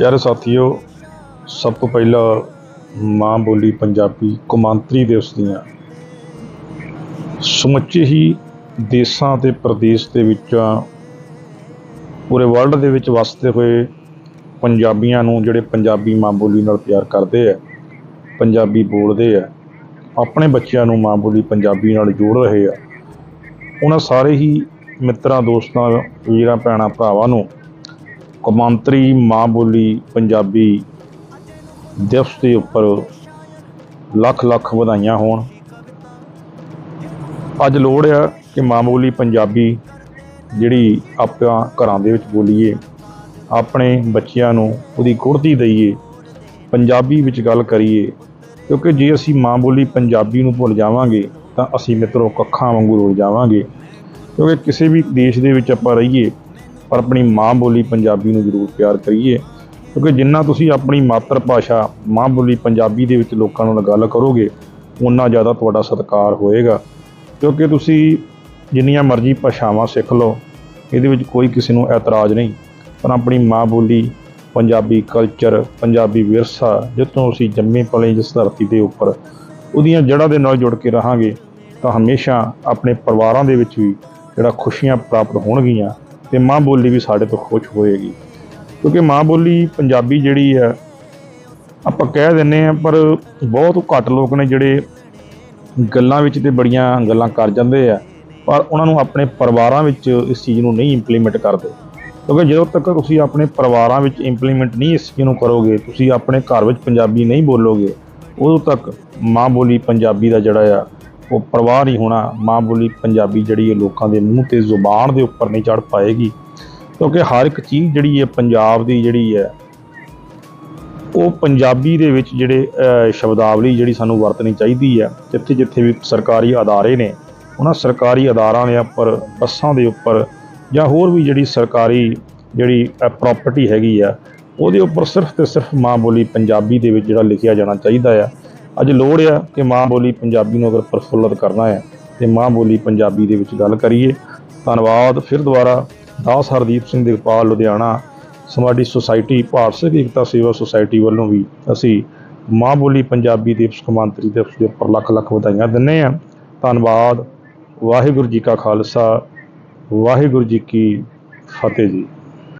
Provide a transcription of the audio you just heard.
ਯਾਰ ਸਾਥੀਓ, ਸਭ ਤੋਂ ਪਹਿਲਾਂ ਮਾਂ ਬੋਲੀ ਪੰਜਾਬੀ ਕੌਮਾਂਤਰੀ ਦਿਵਸ ਦੀਆਂ। ਸਮੁੱਚੇ ਹੀ ਦੇਸ਼ਾਂ ਤੇ ਪ੍ਰਦੇਸ਼ ਦੇ ਵਿੱਚ, ਪੂਰੇ ਵਰਲਡ ਦੇ ਵਿੱਚ ਵਸਦੇ ਹੋਏ ਪੰਜਾਬੀਆਂ ਨੂੰ ਜਿਹੜੇ ਪੰਜਾਬੀ ਮਾਂ ਬੋਲੀ ਨਾਲ ਪਿਆਰ ਕਰਦੇ ਆ, ਪੰਜਾਬੀ ਬੋਲਦੇ ਆ, ਆਪਣੇ ਬੱਚਿਆਂ ਨੂੰ ਮਾਂ ਬੋਲੀ ਪੰਜਾਬੀ ਨਾਲ ਜੋੜ ਰਹੇ ਆ। ਉਹਨਾਂ ਸਾਰੇ ਹੀ ਮਿੱਤਰਾਂ, ਦੋਸਤਾਂ, ਵੀਰਾਂ, ਭੈਣਾਂ, ਭਰਾਵਾਂ ਨੂੰ ਕੌਮਾਂਤਰੀ ਮਾਂ ਬੋਲੀ ਪੰਜਾਬੀ ਦਿਵਸ ਦੇ ਉੱਪਰ ਲੱਖ ਲੱਖ ਵਧਾਈਆਂ ਹੋਣ। ਅੱਜ ਲੋੜ ਆ ਕਿ ਮਾਂ ਬੋਲੀ ਪੰਜਾਬੀ ਜਿਹੜੀ ਆਪਾਂ ਘਰਾਂ ਦੇ ਵਿੱਚ ਬੋਲੀਏ, ਆਪਣੇ ਬੱਚਿਆਂ ਨੂੰ ਉਹਦੀ ਕੁੜਤੀ ਦਈਏ, ਪੰਜਾਬੀ ਵਿੱਚ ਗੱਲ ਕਰੀਏ, ਕਿਉਂਕਿ ਜੇ ਅਸੀਂ ਮਾਂ ਬੋਲੀ ਪੰਜਾਬੀ ਨੂੰ ਭੁੱਲ ਜਾਵਾਂਗੇ, ਤਾਂ ਅਸੀਂ ਮਿੱਤਰੋ ਕੱਖਾਂ ਵਾਂਗੂ ਰੁਲ ਜਾਵਾਂਗੇ। ਕਿਉਂਕਿ ਕਿਸੇ ਵੀ ਦੇਸ਼ ਦੇ ਵਿੱਚ ਆਪਾਂ ਰਹੀਏ ਪਰ ਆਪਣੀ ਮਾਂ ਬੋਲੀ ਪੰਜਾਬੀ ਨੂੰ ਜ਼ਰੂਰ ਪਿਆਰ ਕਰੀਏ, ਕਿਉਂਕਿ ਜਿੰਨਾ ਤੁਸੀਂ ਆਪਣੀ ਮਾਤਰ ਭਾਸ਼ਾ ਮਾਂ ਬੋਲੀ ਪੰਜਾਬੀ ਦੇ ਵਿੱਚ ਲੋਕਾਂ ਨਾਲ ਗੱਲ ਕਰੋਗੇ ਉਨਾ ਜ਼ਿਆਦਾ ਤੁਹਾਡਾ ਸਤਿਕਾਰ ਹੋਏਗਾ। ਕਿਉਂਕਿ ਤੁਸੀਂ ਜਿੰਨੀਆਂ ਮਰਜ਼ੀ ਭਾਸ਼ਾਵਾਂ ਸਿੱਖ ਲਓ, ਇਹਦੇ ਵਿੱਚ ਕੋਈ ਕਿਸੇ ਨੂੰ ਐਤਰਾਜ਼ ਨਹੀਂ। ਪਰ ਆਪਣੀ ਮਾਂ ਬੋਲੀ, ਪੰਜਾਬੀ ਕਲਚਰ ਪੰਜਾਬੀ ਵਿਰਸਾ, ਜਿੱਥੋਂ ਅਸੀਂ ਜੰਮੇ ਪਲੇ ਜਿਸ ਧਰਤੀ ਦੇ ਉੱਪਰ, ਉਹਦੀਆਂ ਜੜ੍ਹਾਂ ਦੇ ਨਾਲ ਜੁੜ ਕੇ ਰਹਾਂਗੇ, ਤਾਂ ਹਮੇਸ਼ਾ ਆਪਣੇ ਪਰਿਵਾਰਾਂ ਦੇ ਵਿੱਚ ਵੀ ਜਿਹੜਾ ਖੁਸ਼ੀਆਂ ਪ੍ਰਾਪਤ ਹੋਣਗੀਆਂ ਤੇ ਮਾਂ ਬੋਲੀ ਵੀ ਸਾਡੇ ਤੋਂ ਖੁਸ਼ ਹੋਏਗੀ। ਕਿਉਂਕਿ ਮਾਂ ਬੋਲੀ ਪੰਜਾਬੀ ਜਿਹੜੀ ਹੈ ਆਪਾਂ ਕਹਿ ਦਿੰਨੇ ਆ ਪਰ ਬਹੁਤ ਘੱਟ ਲੋਕ ਨੇ ਜਿਹੜੇ ਗੱਲਾਂ ਵਿੱਚ ਤੇ ਬੜੀਆਂ ਗੱਲਾਂ ਕਰ ਜਾਂਦੇ ਆ, ਪਰ ਉਹਨਾਂ ਨੂੰ ਆਪਣੇ ਪਰਿਵਾਰਾਂ ਵਿੱਚ ਇਸ ਚੀਜ਼ ਨੂੰ ਨਹੀਂ ਇੰਪਲੀਮੈਂਟ ਕਰਦੇ। ਕਿਉਂਕਿ ਜਦੋਂ ਤੱਕ ਤੁਸੀਂ ਆਪਣੇ ਪਰਿਵਾਰਾਂ ਵਿੱਚ ਇੰਪਲੀਮੈਂਟ ਨਹੀਂ ਇਸ ਚੀਜ਼ ਨੂੰ ਕਰੋਗੇ, ਤੁਸੀਂ ਆਪਣੇ ਘਰ ਵਿੱਚ ਪੰਜਾਬੀ ਨਹੀਂ ਬੋਲੋਗੇ, ਉਦੋਂ ਤੱਕ ਮਾਂ ਬੋਲੀ ਪੰਜਾਬੀ ਦਾ ਜਿਹੜਾ ਆ ਉਹ ਪ੍ਰਵਾਹ ਨਹੀਂ ਹੋਣਾ ਮਾਂ ਬੋਲੀ ਪੰਜਾਬੀ ਜਿਹੜੀ ਹੈ ਲੋਕਾਂ ਦੇ ਮੂੰਹ ਤੇ ਜ਼ੁਬਾਨ ਦੇ ਉੱਪਰ ਨਹੀਂ ਚੜ ਪਾਏਗੀ। ਕਿਉਂਕਿ ਹਰ ਇੱਕ ਚੀਜ਼ ਜਿਹੜੀ ਹੈ ਪੰਜਾਬ ਦੀ ਜਿਹੜੀ ਹੈ, ਉਹ ਪੰਜਾਬੀ ਦੇ ਵਿੱਚ ਜਿਹੜੇ ਸ਼ਬਦਾਵਲੀ ਜਿਹੜੀ ਸਾਨੂੰ ਵਰਤਣੀ ਚਾਹੀਦੀ ਹੈ ਜਿੱਥੇ ਜਿੱਥੇ ਵੀ ਸਰਕਾਰੀ ਅਦਾਰੇ ਨੇ, ਉਹਨਾਂ ਸਰਕਾਰੀ ਅਦਾਰਾਂ ਦੇ ਉੱਪਰ, ਬੱਸਾਂ ਦੇ ਉੱਪਰ ਜਾਂ ਹੋਰ ਵੀ ਜਿਹੜੀ ਸਰਕਾਰੀ ਜਿਹੜੀ ਪ੍ਰਾਪਰਟੀ ਹੈਗੀ ਆ, ਉਹਦੇ ਉੱਪਰ ਸਿਰਫ ਤੇ ਸਿਰਫ ਮਾਂ ਬੋਲੀ ਪੰਜਾਬੀ ਦੇ ਵਿੱਚ ਜਿਹੜਾ ਲਿਖਿਆ ਜਾਣਾ ਚਾਹੀਦਾ ਆ। ਅੱਜ ਲੋੜ ਆ ਕਿ ਮਾਂ ਬੋਲੀ ਪੰਜਾਬੀ ਨੂੰ ਅਗਰ ਪ੍ਰਫੁੱਲਤ ਕਰਨਾ ਹੈ, ਤੇ ਮਾਂ ਬੋਲੀ ਪੰਜਾਬੀ ਦੇ ਵਿੱਚ ਗੱਲ ਕਰੀਏ, ਧੰਨਵਾਦ। ਫਿਰ ਦੁਬਾਰਾ ਦਾਸ ਹਰਦੀਪ ਸਿੰਘ ਦਿਗਪਾਲ, ਲੁਧਿਆਣਾ ਸਮਾਜੀ ਸੁਸਾਇਟੀ, ਭਾਰਤ ਏਕਤਾ ਸੇਵਾ ਸੁਸਾਇਟੀ ਵੱਲੋਂ ਵੀ ਅਸੀਂ ਮਾਂ ਬੋਲੀ ਪੰਜਾਬੀ ਦਿਵਸ ਕੌਮਾਂਤਰੀ ਦਿਵਸ ਦੇ ਉੱਪਰ ਲੱਖ ਲੱਖ ਵਧਾਈਆਂ ਦਿੰਦੇ ਹਾਂ। ਧੰਨਵਾਦ। ਵਾਹਿਗੁਰੂ ਜੀ ਕਾ ਖਾਲਸਾ, ਵਾਹਿਗੁਰੂ ਜੀ ਕੀ ਫਤਿਹ ਜੀ।